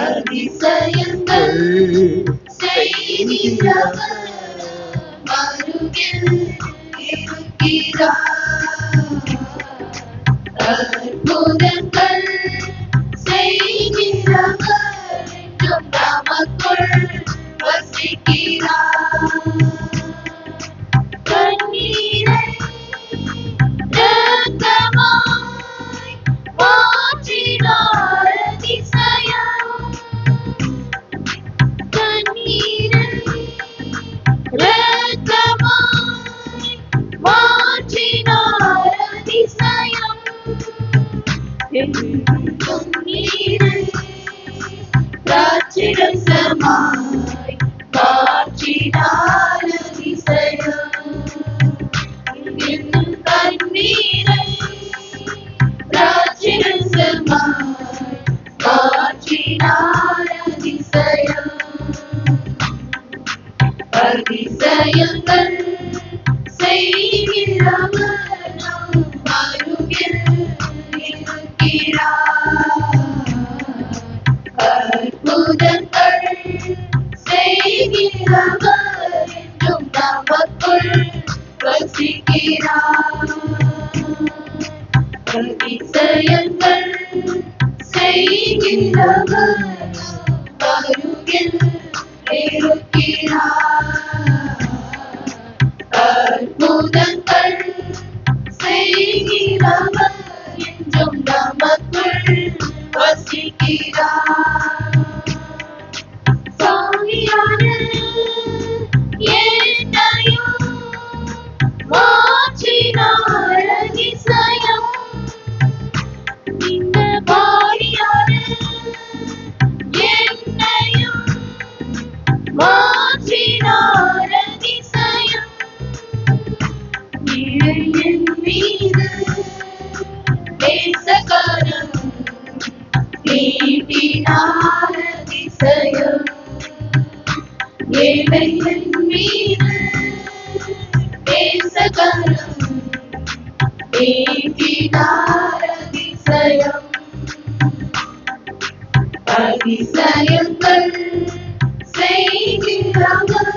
அதிசயங்கள் செய்கிறார் மருகில் அறிகின்றவர் அருகில் இருக்கிறார் செய்கிறவர் என்றும் நமக்குள் வசிக்கிறார். ஏழைகள் மீது தேசகலம் ஏகிதாரதிசயம் அதிசயங்கள் செய்கிறார்கள்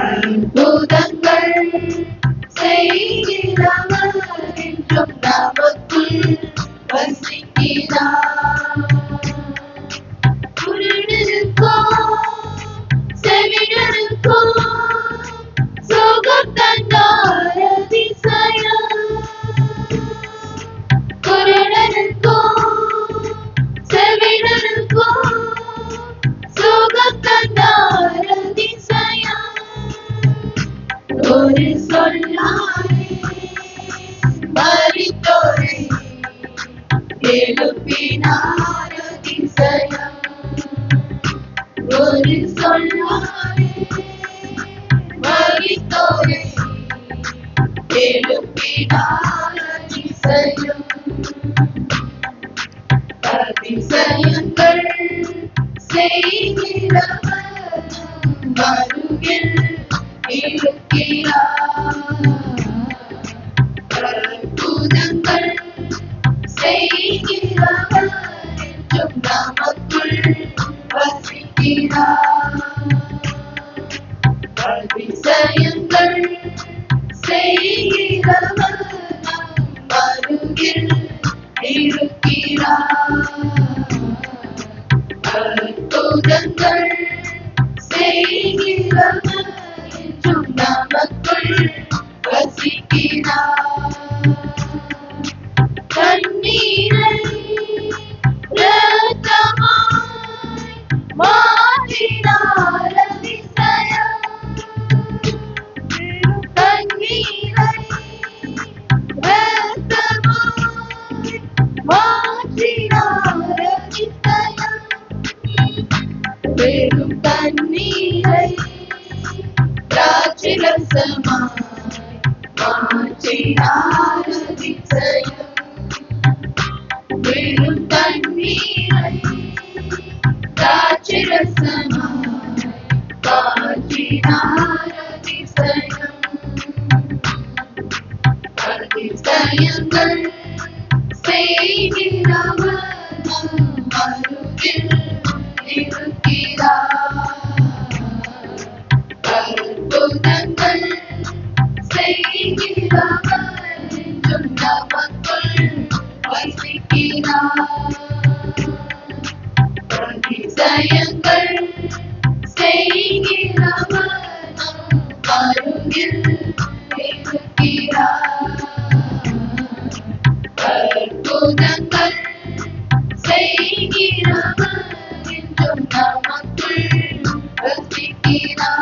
அற்புதங்கள் செய்கிறவர் என்றும் நமக்குள் வசிக்கிறார் It's el sol. கலவரம் எழும் கண்ணீர் தயங்கள் செய்கிறவர் அருகில் இருக்கிறார் அற்புதங்கள் செய்கிறவர் என்றும் நமக்குள் ரசிக்கிறார்